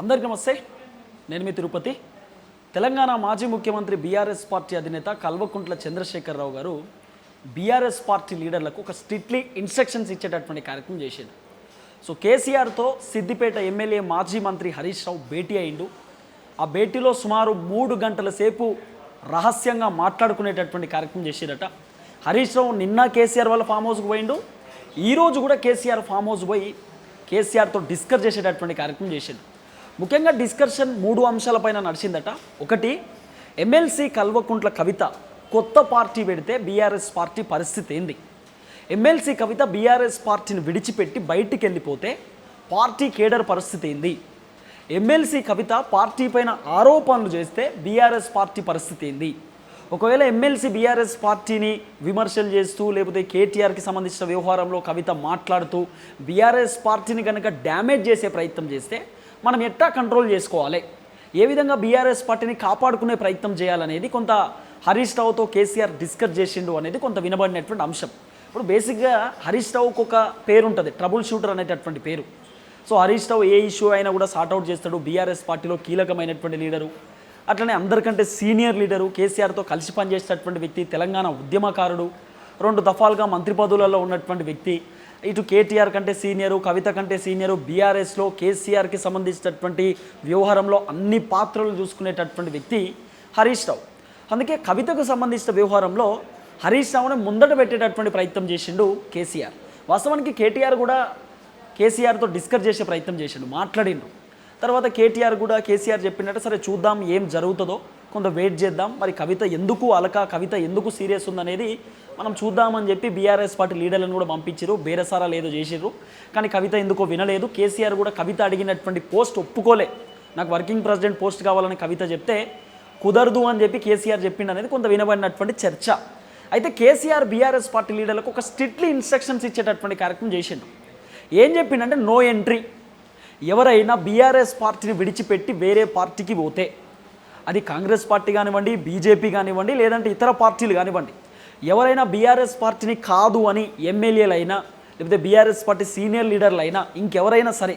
అందరికీ నమస్తే. నేను మీ తిరుపతి. తెలంగాణ మాజీ ముఖ్యమంత్రి బీఆర్ఎస్ పార్టీ అధినేత కల్వకుంట్ల చంద్రశేఖరరావు గారు బీఆర్ఎస్ పార్టీ లీడర్లకు ఒక స్ట్రిక్ట్లీ ఇన్స్ట్రక్షన్స్ ఇచ్చేటటువంటి కార్యక్రమం చేసిండు. సో కేసీఆర్తో సిద్దిపేట ఎమ్మెల్యే మాజీ మంత్రి హరీష్ రావు భేటీ అయిండు. ఆ భేటీలో సుమారు మూడు గంటల సేపు రహస్యంగా మాట్లాడుకునేటటువంటి కార్యక్రమం చేసిరట హరీష్ రావు నిన్న కేసీఆర్ వాళ్ళ ఫామ్ హౌస్కి పోయిండు. ఈరోజు కూడా కేసీఆర్ ఫామ్ హౌస్ పోయి కేసీఆర్తో డిస్కస్ చేసేటటువంటి కార్యక్రమం చేసిండు. ముఖ్యంగా డిస్కషన్ మూడు అంశాలపైన నడిచిందట. ఒకటి ఎమ్మెల్సీ కల్వకుంట్ల కవిత కొత్త పార్టీ పెడితే బీఆర్ఎస్ పార్టీ పరిస్థితి ఏంది? ఎమ్మెల్సీ కవిత బీఆర్ఎస్ పార్టీని విడిచిపెట్టి బయటికి వెళ్ళిపోతే పార్టీ కేడర్ పరిస్థితి ఏంది? ఎమ్మెల్సీ కవిత పార్టీ పైన ఆరోపణలు చేస్తే బీఆర్ఎస్ పార్టీ పరిస్థితి ఏంది? ఒకవేళ ఎమ్మెల్సీ బీఆర్ఎస్ పార్టీని విమర్శలు చేస్తూ లేకపోతే కేటీఆర్కి సంబంధించిన వ్యవహారంలో కవిత మాట్లాడుతూ బీఆర్ఎస్ పార్టీని కనుక డ్యామేజ్ చేసే ప్రయత్నం చేస్తే మనం ఎట్టా కంట్రోల్ చేసుకోవాలి? ఏ విధంగా బీఆర్ఎస్ పార్టీని కాపాడుకునే ప్రయత్నం చేయాలనేది కొంత హరీష్ రావుతో కేసీఆర్ డిస్కస్ చేసిండు అనేది కొంత వినబడినటువంటి అంశం. ఇప్పుడు బేసిక్గా హరీష్ రావుకు ఒక పేరు ఉంటుంది ట్రబుల్ షూటర్ అనేటటువంటి పేరు. సో హరీష్ రావు ఏ ఇష్యూ అయినా కూడా సార్ట్అవుట్ చేస్తాడు బీఆర్ఎస్ పార్టీలో కీలకమైనటువంటి లీడరు. అట్లనే అందరికంటే సీనియర్ లీడరు కేసీఆర్తో కలిసి పనిచేసేటటువంటి వ్యక్తి తెలంగాణ ఉద్యమకారుడు రెండు దఫాలుగా మంత్రి పదవులలో ఉన్నటువంటి వ్యక్తి. ఇటు కేటీఆర్ కంటే సీనియరు కవిత కంటే సీనియరు బీఆర్ఎస్లో కేసీఆర్కి సంబంధించినటువంటి వ్యవహారంలో అన్ని పాత్రలు చూసుకునేటటువంటి వ్యక్తి హరీష్ రావు. అందుకే కవితకు సంబంధించిన వ్యవహారంలో హరీష్ రావుని ముందట పెట్టేటటువంటి ప్రయత్నం చేసిండు కేసీఆర్. వాస్తవానికి కేటీఆర్ కూడా కేసీఆర్తో డిస్కస్ చేసే ప్రయత్నం చేసిండు మాట్లాడిండు. తర్వాత కేటీఆర్ కూడా కేసీఆర్ చెప్పినట్టు సరే చూద్దాం ఏం జరుగుతుందో కొంత వెయిట్ చేద్దాం. మరి కవిత ఎందుకు అలక కవిత ఎందుకు సీరియస్ ఉందనేది మనం చూద్దామని చెప్పి బీఆర్ఎస్ పార్టీ లీడర్లను కూడా పంపించారు బేరసారా లేదో చేసిర్రు. కానీ కవిత ఎందుకో వినలేదు. కేసీఆర్ కూడా కవిత అడిగినటువంటి పోస్ట్ ఒప్పుకోలే. నాకు వర్కింగ్ ప్రెసిడెంట్ పోస్ట్ కావాలని కవిత చెప్తే కుదరదు అని చెప్పి కేసీఆర్ చెప్పిండు అనేది కొంత వినబడినటువంటి చర్చ. అయితే కేసీఆర్ బీఆర్ఎస్ పార్టీ లీడర్లకు ఒక స్ట్రిక్ట్లీ ఇన్స్ట్రక్షన్స్ ఇచ్చేటటువంటి కార్యక్రమం చేసిండు. ఏం చెప్పిండంటే నో ఎంట్రీ. ఎవరైనా బీఆర్ఎస్ పార్టీని విడిచిపెట్టి వేరే పార్టీకి పోతే అది కాంగ్రెస్ పార్టీ కానివ్వండి బీజేపీ కానివ్వండి లేదంటే ఇతర పార్టీలు కానివ్వండి. ఎవరైనా బీఆర్ఎస్ పార్టీని కాదు అని ఎమ్మెల్యేలైనా లేకపోతే బీఆర్ఎస్ పార్టీ సీనియర్ లీడర్లు అయినా ఇంకెవరైనా సరే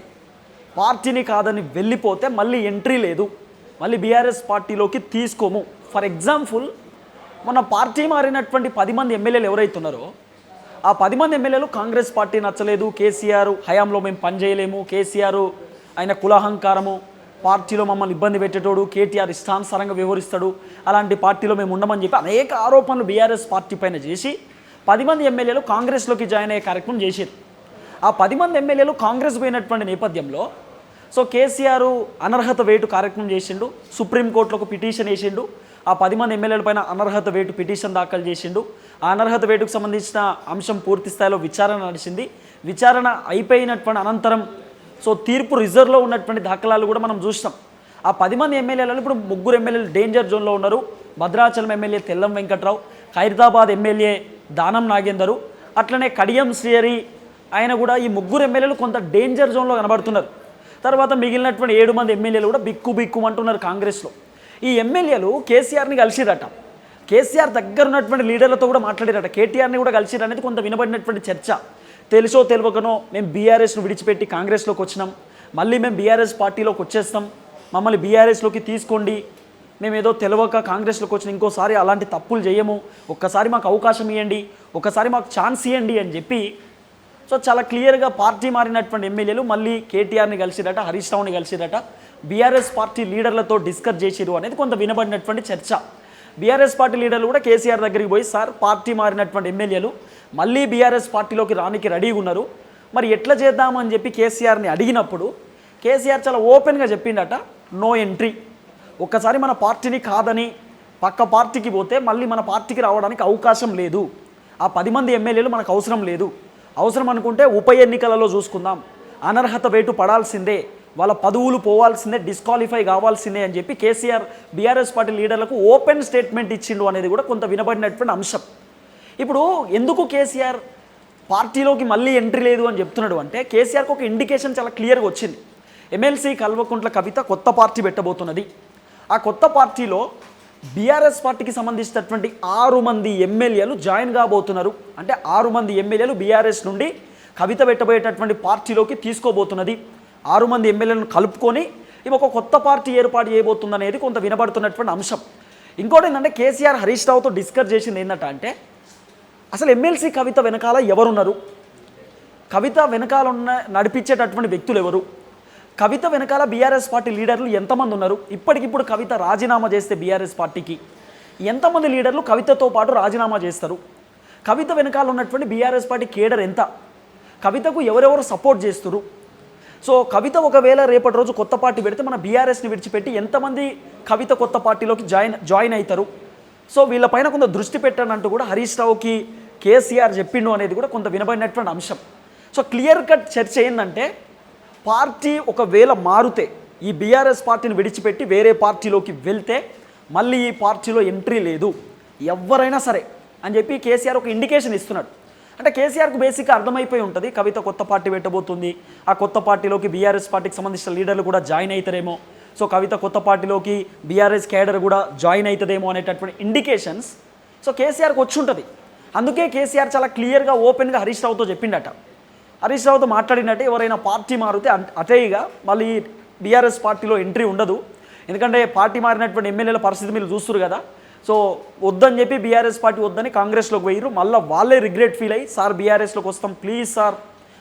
పార్టీని కాదని వెళ్ళిపోతే మళ్ళీ ఎంట్రీ లేదు. మళ్ళీ బీఆర్ఎస్ పార్టీలోకి తీసుకోము. ఫర్ ఎగ్జాంపుల్ మన పార్టీ మారినటువంటి పది మంది ఎమ్మెల్యేలు ఎవరైతున్నారో ఆ పది మంది ఎమ్మెల్యేలు కాంగ్రెస్ పార్టీ నచ్చలేదు. కేసీఆర్ హయాంలో మేము పనిచేయలేము కేసీఆర్ ఆయన కులహంకారము. పార్టీలో మమ్మల్ని ఇబ్బంది పెట్టేటోడు కేటీఆర్ ఇష్టానుసారంగా వ్యవహరిస్తాడు అలాంటి పార్టీలో మేము ఉండమని చెప్పి అనేక ఆరోపణలు బీఆర్ఎస్ పార్టీ పైన చేసి పది మంది ఎమ్మెల్యేలు కాంగ్రెస్లోకి జాయిన్ అయ్యే కార్యక్రమం చేశారు. ఆ పది మంది ఎమ్మెల్యేలు కాంగ్రెస్ పోయినటువంటి నేపథ్యంలో సో కేసీఆర్ అనర్హత వేటు కార్యక్రమం చేసిండు సుప్రీంకోర్టులో ఒక పిటిషన్ వేసిండు ఆ పది మంది ఎమ్మెల్యేల పైన అనర్హత వేటు పిటిషన్ దాఖలు చేసిండు. ఆ అనర్హత వేటుకు సంబంధించిన అంశం పూర్తి స్థాయిలో విచారణ నడిచింది. విచారణ అయిపోయినటువంటి అనంతరం సో తీర్పు రిజర్వ్లో ఉన్నటువంటి దాఖలాలు కూడా మనం చూసినాం ఆ పది మంది ఎమ్మెల్యేలలో ఇప్పుడు ముగ్గురు ఎమ్మెల్యేలు డేంజర్ జోన్లో ఉన్నారు. భద్రాచలం ఎమ్మెల్యే తెల్లం వెంకట్రావు ఖైరతాబాద్ ఎమ్మెల్యే దానం నాగేందరు అట్లనే కడియం శ్రీహరి ఆయన కూడా ఈ ముగ్గురు ఎమ్మెల్యేలు కొంత డేంజర్ జోన్లో కనబడుతున్నారు. తర్వాత మిగిలినటువంటి ఏడు మంది ఎమ్మెల్యేలు కూడా బిక్కు బిక్కు అంటున్నారు కాంగ్రెస్లో. ఈ ఎమ్మెల్యేలు కేసీఆర్ని కలిసిరట. కేసీఆర్ దగ్గర ఉన్నటువంటి లీడర్లతో కూడా మాట్లాడారట. కేటీఆర్ని కూడా కలిసిరు అనేది కొంత వినబడినటువంటి చర్చ. తెలుసో తెలియకనో మేము బీఆర్ఎస్ను విడిచిపెట్టి కాంగ్రెస్లోకి వచ్చినాం. మళ్ళీ మేము బీఆర్ఎస్ పార్టీలోకి వచ్చేస్తాం. మమ్మల్ని బీఆర్ఎస్లోకి తీసుకోండి. మేము ఏదో తెలియక కాంగ్రెస్లోకి వచ్చిన ఇంకోసారి అలాంటి తప్పులు చేయము. ఒక్కసారి మాకు అవకాశం ఇవ్వండి ఒక్కసారి మాకు ఛాన్స్ ఇవ్వండి అని చెప్పి సో చాలా క్లియర్గా పార్టీ మారినటువంటి ఎమ్మెల్యేలు మళ్ళీ కేటీఆర్ని కలిసిరట హరీష్ రావుని కలిసిరట బీఆర్ఎస్ పార్టీ లీడర్లతో డిస్కస్ చేసిరు అనేది కొంత వినబడినటువంటి చర్చ. బీఆర్ఎస్ పార్టీ లీడర్లు కూడా కేసీఆర్ దగ్గరికి పోయి సార్ పార్టీ మారినటువంటి ఎమ్మెల్యేలు మళ్ళీ బీఆర్ఎస్ పార్టీలోకి రానికి రెడీగా ఉన్నారు. మరి ఎట్లా చేద్దామని చెప్పి కేసీఆర్ని అడిగినప్పుడు కేసీఆర్ చాలా ఓపెన్గా చెప్పిండట నో ఎంట్రీ ఒక్కసారి మన పార్టీని కాదని పక్క పార్టీకి పోతే మళ్ళీ మన పార్టీకి రావడానికి అవకాశం లేదు. ఆ పది మంది ఎమ్మెల్యేలు మనకు అవసరం లేదు. అవసరం అనుకుంటే ఉప ఎన్నికలలో చూసుకుందాం. అనర్హత వేటు పడాల్సిందే. వాళ్ళ పదవులు పోవాల్సిందే డిస్క్వాలిఫై కావాల్సిందే అని చెప్పి కేసీఆర్ బీఆర్ఎస్ పార్టీ లీడర్లకు ఓపెన్ స్టేట్మెంట్ ఇచ్చిండు అనేది కూడా కొంత వినబడినటువంటి అంశం. ఇప్పుడు ఎందుకు కేసీఆర్ పార్టీలోకి మళ్ళీ ఎంట్రీ లేదు అని చెప్తున్నాడు అంటే కేసీఆర్కి ఒక ఇండికేషన్ చాలా క్లియర్గా వచ్చింది. ఎమ్మెల్సీ కల్వకుంట్ల కవిత కొత్త పార్టీ పెట్టబోతున్నది. ఆ కొత్త పార్టీలో బీఆర్ఎస్ పార్టీకి సంబంధించినటువంటి ఆరు మంది ఎమ్మెల్యేలు జాయిన్ కాబోతున్నారు. అంటే ఆరు మంది ఎమ్మెల్యేలు బీఆర్ఎస్ నుండి కవిత పెట్టబోయేటటువంటి పార్టీలోకి తీసుకోబోతున్నది. ఆరు మంది ఎమ్మెల్యేలను కలుపుకొని ఇవి ఒక కొత్త పార్టీ ఏర్పాటు చేయబోతుంది అనేది కొంత వినబడుతున్నటువంటి అంశం. ఇంకోటి ఏంటంటే కేసీఆర్ హరీష్ రావుతో డిస్కస్ చేసింది ఏంటంటే అసలు ఎమ్మెల్సీ కవిత వెనకాల ఎవరున్నారు? కవిత వెనకాల ఉన్న నడిపించేటటువంటి వ్యక్తులు ఎవరు? కవిత వెనకాల బీఆర్ఎస్ పార్టీ లీడర్లు ఎంతమంది ఉన్నారు? ఇప్పటికిప్పుడు కవిత రాజీనామా చేస్తే బీఆర్ఎస్ పార్టీకి ఎంతమంది లీడర్లు కవితతో పాటు రాజీనామా చేస్తారు? కవిత వెనకాల ఉన్నటువంటి బీఆర్ఎస్ పార్టీ కేడర్ ఎంత? కవితకు ఎవరెవరు సపోర్ట్ చేస్తారు? సో కవిత ఒకవేళ రేపటి రోజు కొత్త పార్టీ పెడితే మన బీఆర్ఎస్ని విడిచిపెట్టి ఎంతమంది కవిత కొత్త పార్టీలోకి జాయిన్ జాయిన్ అవుతారు? సో వీళ్ళపైన కొంత దృష్టి పెట్టానంటూ అంటూ కూడా హరీష్ రావుకి కేసీఆర్ చెప్పిండు అనేది కూడా కొంత వినబడినటువంటి అంశం. సో క్లియర్ కట్ చర్చ ఏంటంటే పార్టీ ఒకవేళ మారుతే ఈ బీఆర్ఎస్ పార్టీని విడిచిపెట్టి వేరే పార్టీలోకి వెళ్తే మళ్ళీ ఈ పార్టీలో ఎంట్రీ లేదు. ఎవరైనా సరే అని చెప్పి కేసీఆర్ ఒక ఇండికేషన్ ఇస్తున్నాడు. అంటే కేసీఆర్కు బేసిక్గా అర్థమైపోయి ఉంటుంది కవిత కొత్త పార్టీ పెట్టబోతుంది ఆ కొత్త పార్టీలోకి బీఆర్ఎస్ పార్టీకి సంబంధించిన లీడర్లు కూడా జాయిన్ అవుతారేమో సో కవిత కొత్త పార్టీలోకి బీఆర్ఎస్ క్యాడర్ కూడా జాయిన్ అవుతుందేమో అనేటటువంటి ఇండికేషన్స్ సో కేసీఆర్కి వచ్చి ఉంటుంది. అందుకే కేసీఆర్ చాలా క్లియర్గా ఓపెన్గా హరీష్ రావుతో చెప్పిండట. హరీష్ రావుతో మాట్లాడినట్టే ఎవరైనా పార్టీ మారితే అటేయిగా మళ్ళీ బీఆర్ఎస్ పార్టీలో ఎంట్రీ ఉండదు. ఎందుకంటే పార్టీ మారినటువంటి ఎమ్మెల్యేల పరిస్థితి మీరు చూస్తారు కదా. సో వద్దని చెప్పి బీఆర్ఎస్ పార్టీ వద్దని కాంగ్రెస్లోకి పోయిర్రు. మళ్ళీ వాళ్ళే రిగ్రెట్ ఫీల్ అయ్యి సార్ బీఆర్ఎస్లోకి వస్తాం ప్లీజ్ సార్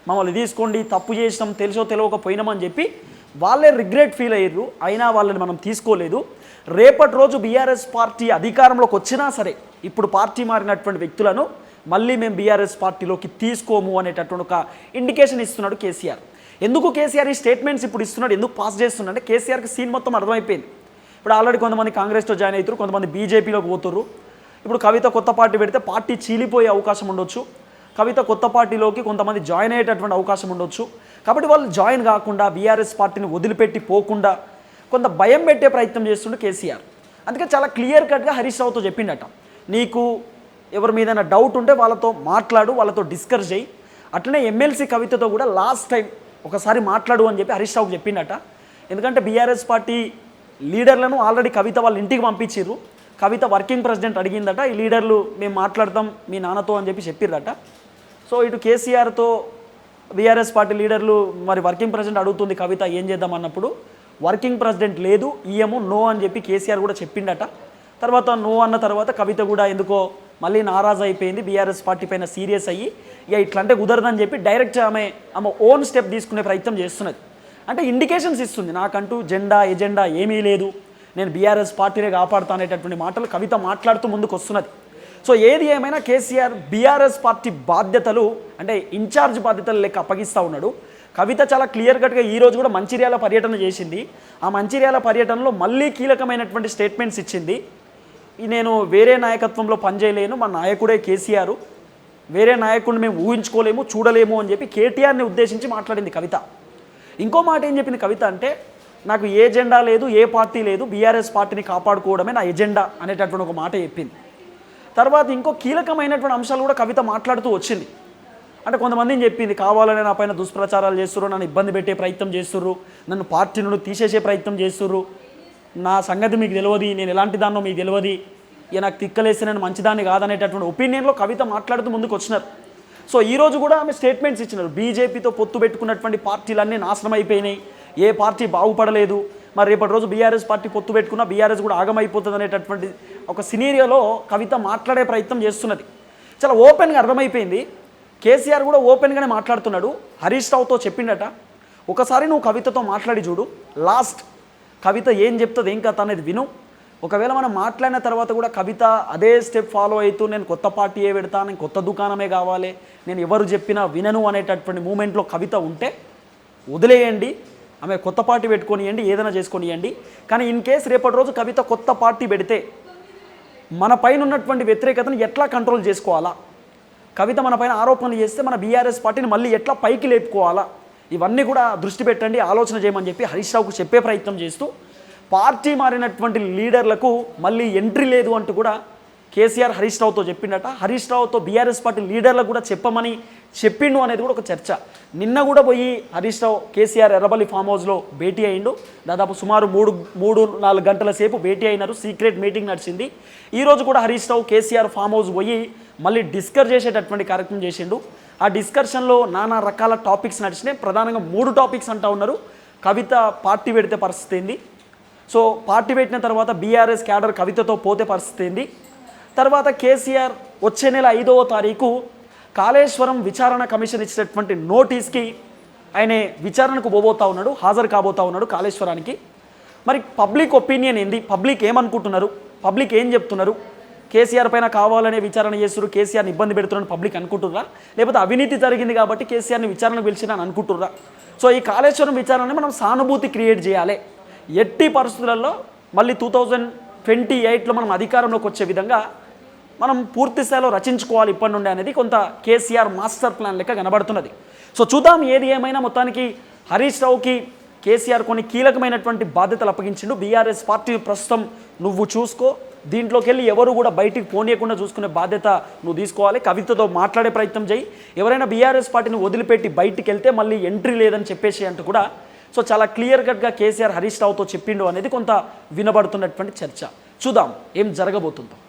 మమ్మల్ని తీసుకోండి తప్పు చేసినాం తెలుసో తెలియకపోయినామని చెప్పి వాళ్ళే రిగ్రెట్ ఫీల్ అయ్యారు అయినా వాళ్ళని మనం తీసుకోలేదు. రేపటి రోజు బీఆర్ఎస్ పార్టీ అధికారంలోకి వచ్చినా సరే ఇప్పుడు పార్టీ మారినటువంటి వ్యక్తులను మళ్ళీ మేము బీఆర్ఎస్ పార్టీలోకి తీసుకోము అనేటటువంటి ఒక ఇండికేషన్ ఇస్తున్నాడు కేసీఆర్. ఎందుకు కేసీఆర్ ఈ స్టేట్మెంట్స్ ఇప్పుడు ఇస్తున్నాడు ఎందుకు పాస్ చేస్తున్నాడు అంటే కేసీఆర్కి సీన్ మొత్తం అర్థమైపోయింది. ఇప్పుడు ఆల్రెడీ కొంతమంది కాంగ్రెస్లో జాయిన్ అవుతారు కొంతమంది బీజేపీలోకి పోతున్నారు ఇప్పుడు కవిత కొత్త పార్టీ పెడితే పార్టీ చీలిపోయే అవకాశం ఉండొచ్చు. కవిత కొత్త పార్టీలోకి కొంతమంది జాయిన్ అయ్యేటటువంటి అవకాశం ఉండొచ్చు. కాబట్టి వాళ్ళు జాయిన్ కాకుండా బీఆర్ఎస్ పార్టీని వదిలిపెట్టి పోకుండా కొంత భయం పెట్టే ప్రయత్నం చేస్తుండే కేసీఆర్. అందుకే చాలా క్లియర్ కట్గా హరీష్ రావుతో చెప్పిండట. నీకు ఎవరి మీద డౌట్ ఉంటే వాళ్ళతో మాట్లాడు వాళ్ళతో డిస్కస్ చేయి. అట్లనే ఎమ్మెల్సీ కవితతో కూడా లాస్ట్ టైం ఒకసారి మాట్లాడు అని చెప్పి హరీష్ రావుకి చెప్పిండట. ఎందుకంటే బీఆర్ఎస్ పార్టీ లీడర్లను ఆల్రెడీ కవిత వాళ్ళ ఇంటికి పంపించిర్రు. కవిత వర్కింగ్ ప్రెసిడెంట్ అడిగిందట ఈ లీడర్లు మేము మాట్లాడతాం మీ నాన్నతో అని చెప్పి చెప్పిర్రట. సో ఇటు కేసీఆర్తో బీఆర్ఎస్ పార్టీ లీడర్లు మరి వర్కింగ్ ప్రెసిడెంట్ అడుగుతుంది కవిత ఏం చేద్దాం? అన్నప్పుడు వర్కింగ్ ప్రెసిడెంట్ లేదు ఈఎము నో అని చెప్పి కేసీఆర్ కూడా చెప్పిండట. తర్వాత నో అన్న తర్వాత కవిత కూడా ఎందుకో మళ్ళీ నారాజ్ అయిపోయింది బీఆర్ఎస్ పార్టీ పైన సీరియస్ అయ్యి ఇక ఇట్లంటే కుదరదని చెప్పి డైరెక్ట్ ఆమె ఆమె ఓన్ స్టెప్ తీసుకునే ప్రయత్నం చేస్తున్నది. అంటే ఇండికేషన్స్ ఇస్తుంది నాకంటూ జెండా ఎజెండా ఏమీ లేదు. నేను బీఆర్ఎస్ పార్టీనే కాపాడుతా అనేటటువంటి మాటలు కవిత మాట్లాడుతూ ముందుకు వస్తున్నది. సో ఏది ఏమైనా కేసీఆర్ బీఆర్ఎస్ పార్టీ బాధ్యతలు అంటే ఇన్ఛార్జ్ బాధ్యతలు లెక్క అప్పగిస్తూ ఉన్నాడు. కవిత చాలా క్లియర్ కట్గా ఈరోజు కూడా మంచిర్యాల పర్యటన చేసింది. ఆ మంచిర్యాల పర్యటనలో మళ్ళీ కీలకమైనటువంటి స్టేట్మెంట్స్ ఇచ్చింది. నేను వేరే నాయకత్వంలో పనిచేయలేను మా నాయకుడే కేసీఆర్. వేరే నాయకుడిని మేము ఊహించుకోలేము చూడలేము అని చెప్పి కేటీఆర్ని ఉద్దేశించి మాట్లాడింది కవిత. ఇంకో మాట ఏం చెప్పింది కవిత అంటే నాకు ఏ ఎజెండా లేదు ఏ పార్టీ లేదు బీఆర్ఎస్ పార్టీని కాపాడుకోవడమే నా ఎజెండా అనేటటువంటి ఒక మాట చెప్పింది. తర్వాత ఇంకో కీలకమైనటువంటి అంశాలు కూడా కవిత మాట్లాడుతూ వచ్చింది. అంటే కొంతమందిని చెప్పింది? కావాలని నా పైన దుష్ప్రచారాలు చేస్తుర్రు నన్ను ఇబ్బంది పెట్టే ప్రయత్నం చేస్తుర్రు నన్ను పార్టీ నుండి తీసేసే ప్రయత్నం చేస్తుర్రు. నా సంగతి మీకు తెలియదు నేను ఎలాంటి దాన్నో మీకు తెలియదు. ఇక నాకు తిక్కలేసి నేను మంచిదాన్ని కాదనేటటువంటి ఒపీనియన్లో కవిత మాట్లాడుతూ ముందుకు వచ్చినారు. సో ఈరోజు కూడా ఆమె స్టేట్మెంట్స్ ఇచ్చినారు. బీజేపీతో పొత్తు పెట్టుకున్నటువంటి పార్టీలన్నీ నాశనం అయిపోయినాయి. ఏ పార్టీ బాగుపడలేదు. మరి రేపటి రోజు బీఆర్ఎస్ పార్టీ పొత్తు పెట్టుకున్నా బీఆర్ఎస్ కూడా ఆగమైపోతుంది అనేటటువంటి ఒక సినీరియోలో కవిత మాట్లాడే ప్రయత్నం చేస్తున్నది. చాలా ఓపెన్గా అర్థమైపోయింది. కేసీఆర్ కూడా ఓపెన్గానే మాట్లాడుతున్నాడు. హరీష్ రావుతో చెప్పిండట ఒకసారి నువ్వు కవితతో మాట్లాడి చూడు. లాస్ట్ కవిత ఏం చెప్తుంది ఏం కథ అనేది విను. ఒకవేళ మనం మాట్లాడిన తర్వాత కూడా కవిత అదే స్టెప్ ఫాలో అవుతూ నేను కొత్త పార్టీయే పెడతా నేను కొత్త దుకాణమే కావాలి నేను ఎవరు చెప్పినా వినను అనేటటువంటి మూమెంట్లో కవిత ఉంటే వదిలేయండి. ఆమె కొత్త పార్టీ పెట్టుకొనియండి ఏదైనా చేసుకొనియండి. కానీ ఇన్ కేస్ రేపటి రోజు కవిత కొత్త పార్టీ పెడితే మన పైన ఉన్నటువంటి వ్యతిరేకతను ఎట్లా కంట్రోల్ చేసుకోవాలా? కవిత మన పైన ఆరోపణలు చేస్తే మన బీఆర్ఎస్ పార్టీని మళ్ళీ ఎట్లా పైకి లేపుకోవాలా? ఇవన్నీ కూడా దృష్టి పెట్టండి ఆలోచన చేయమని చెప్పి హరీష్ రావుకు చెప్పే ప్రయత్నం చేస్తూ పార్టీ మారినటువంటి లీడర్లకు మళ్ళీ ఎంట్రీ లేదు అంటూ కూడా కేసీఆర్ హరీష్ రావుతో చెప్పిండట హరీష్ రావుతో బీఆర్ఎస్ పార్టీ లీడర్లకు కూడా చెప్పమని చెప్పిండు అనేది కూడా ఒక చర్చ. నిన్న కూడా పోయి హరీష్ రావు కేసీఆర్ ఎర్రబల్లి ఫామ్ హౌస్లో భేటీ అయిండు. దాదాపు సుమారు మూడు మూడు నాలుగు గంటల సేపు భేటీ అయినారు. సీక్రెట్ మీటింగ్ నడిచింది. ఈరోజు కూడా Harish Rao KCR farm house పోయి మళ్ళీ డిస్కస్ చేసేటటువంటి కార్యక్రమం చేసిండు. ఆ డిస్కషన్లో నానా రకాల టాపిక్స్ నడిచినాయి. ప్రధానంగా మూడు టాపిక్స్ అంటా ఉన్నారు. కవిత పార్టీ పెడితే పరిస్థితి ఏంది? సో పార్టీ పెట్టిన తర్వాత బీఆర్ఎస్ క్యాడర్ కవితతో పోతే పరిస్థితి ఏంది? తర్వాత కేసీఆర్ వచ్చే నెల ఐదవ తారీఖు కాళేశ్వరం విచారణ కమిషన్ ఇచ్చినటువంటి నోటీస్కి ఆయన విచారణకు పోబోతా ఉన్నాడు హాజరు కాబోతా ఉన్నాడు కాళేశ్వరానికి. మరి పబ్లిక్ ఒపీనియన్ ఏంది? పబ్లిక్ ఏమనుకుంటున్నారు? పబ్లిక్ ఏం చెప్తున్నారు? కేసీఆర్ పైన కావాలనే విచారణ చేస్తున్నారు కేసీఆర్ని ఇబ్బంది పెడుతున్నారని పబ్లిక్ అనుకుంటుర్రా లేకపోతే అవినీతి జరిగింది కాబట్టి కేసీఆర్ని విచారణ పిలిచిన అని అనుకుంటుర్రా సో ఈ కాళేశ్వరం విచారణని మనం సానుభూతి క్రియేట్ చేయాలి. ఎట్టి పరిస్థితులలో మళ్ళీ టూ థౌజండ్ ట్వంటీ ఎయిట్లో మనం అధికారంలోకి వచ్చే విధంగా మనం పూర్తి స్థాయిలో రచించుకోవాలి ఇప్పటి నుండి అనేది కొంత కేసీఆర్ మాస్టర్ ప్లాన్ లెక్క కనబడుతున్నది. సో చూద్దాం ఏది ఏమైనా మొత్తానికి హరీష్ రావుకి కేసీఆర్ కొన్ని కీలకమైనటువంటి బాధ్యతలు అప్పగించిండు. బీఆర్ఎస్ పార్టీ ప్రస్తుతం నువ్వు చూసుకో. దీంట్లోకి వెళ్ళి ఎవరు కూడా బయటికి పోనీయకుండా చూసుకునే బాధ్యత నువ్వు తీసుకోవాలి. కవితతో మాట్లాడే ప్రయత్నం చేయి. ఎవరైనా బీఆర్ఎస్ పార్టీని వదిలిపెట్టి బయటికి వెళ్తే మళ్ళీ ఎంట్రీ లేదని చెప్పేసి అంటూ కూడా సో చాలా క్లియర్ కట్గా కేసీఆర్ హరీష్ రావుతో చెప్పిండు అనేది కొంత వినబడుతున్నటువంటి చర్చ. చూద్దాం ఏం జరగబోతుందో.